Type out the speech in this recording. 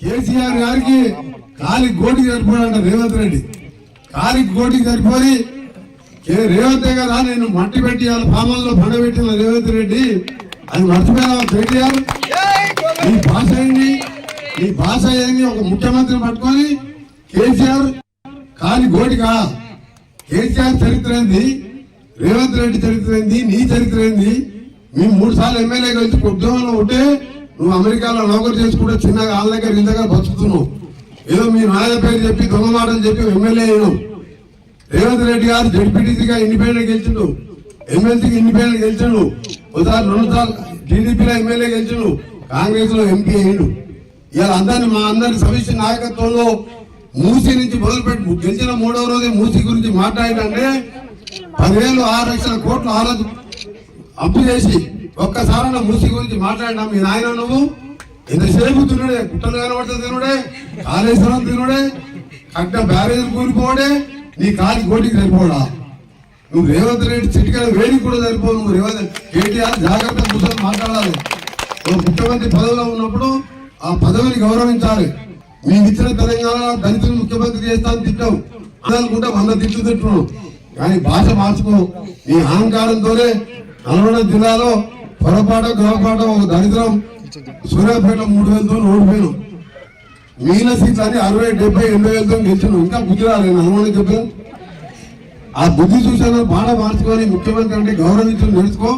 కేసీఆర్ గారికి కాలి గోటికి సరిపోయాడు రేవంత్ రెడ్డి. కాలికి గోటికి సరిపోయి రేవంత్ కదా నేను మట్టి పెట్టి వాళ్ళ పామల్లో పండబెట్టిన రేవంత్ రెడ్డి. అది మర్చిపోయినా కేటీఆర్? నీ భాష ఏంటి నీ భాష ఏంది? ఒక ముఖ్యమంత్రిని పట్టుకొని కేసీఆర్ కాలి గోటికా? కేసీఆర్ చరిత్ర ఏంది? రేవంత్ రెడ్డి చరిత్ర ఏంది? నీ చరిత్ర ఏంది? మేము మూడు సార్లు ఎమ్మెల్యే కలిసి ఉద్యోగంలో ఉంటే నువ్వు అమెరికాలో నౌకరు చేసుకుంటే చిన్నగా వాళ్ళ దగ్గర ఇంత దగ్గర బతుకుతున్నావు. ఏదో మీ నాయన పేరు చెప్పి దొంగ మాటలు చెప్పి ఎమ్మెల్యే అయినావు. రేవంత్ రెడ్డి గారు జడ్పీటీసీగా ఇండిపెండెంట్ గెలిచిండు. ఎమ్మెల్సీకి ఇండిపెండెంట్ గెలిచిండు. ఒకసారి రెండు సార్లు టీడీపీలో ఎమ్మెల్యే గెలిచిండు. కాంగ్రెస్లో ఎంపీ అయ్యిండు. ఇలా అందరిని మా అందరి సమిష్టి నాయకత్వంలో మూసి నుంచి మొదలుపెట్టి గెలిచిన మూడవ రోజే మూసి గురించి మాట్లాడాలంటే పదివేలు ఆరు లక్షల కోట్లు ఆరోజు అప్పు చేసి ఒక్కసారి మూసి గురించి మాట్లాడినా మీ నాయన నువ్వు? ఎంతసేపు తినుడే? గుట్టలు కనబడితే తినుడే? కాళేశ్వరం తినుడే? కట్ట బ్యారేజ్ కూలిపోవడే నీ కాలి కోటికి సరిపోడా? నువ్వు రేవంత్ రెడ్డి చిటికల వేడికి కూడా సరిపోవు. నువ్వు రేవంత్ కేటీఆర్ జాగ్రత్త కూర్చొని మాట్లాడాలి. నువ్వు ముఖ్యమంత్రి పదవిలో ఉన్నప్పుడు ఆ పదవిని గౌరవించాలి. మీకు ఇచ్చిన తెలంగాణ దళితులు ముఖ్యమంత్రి చేస్తాను తిట్టావు. అనుకుంటే వంద తిట్లు తిట్టున్నావు కానీ భాష మార్చుకో. నీ అహంకారంతోనే నల్గొండ జిల్లాలో పొరపాటు గొప్పపాటు ఒక దరిద్రం. సూర్యాపేట మూడు వేలతో ఓడిపోయాను. మీన సీట్లు అని అరవై డెబ్బై ఎనభై వేలతో గెలిచాను. ఇంకా బుద్ధి రాలేదు హనుమాన్ చెప్పాను ఆ బుద్ధి చూసాను బాగా మార్చుకొని ముఖ్యమంత్రి అంటే గౌరవించడం నేర్చుకో.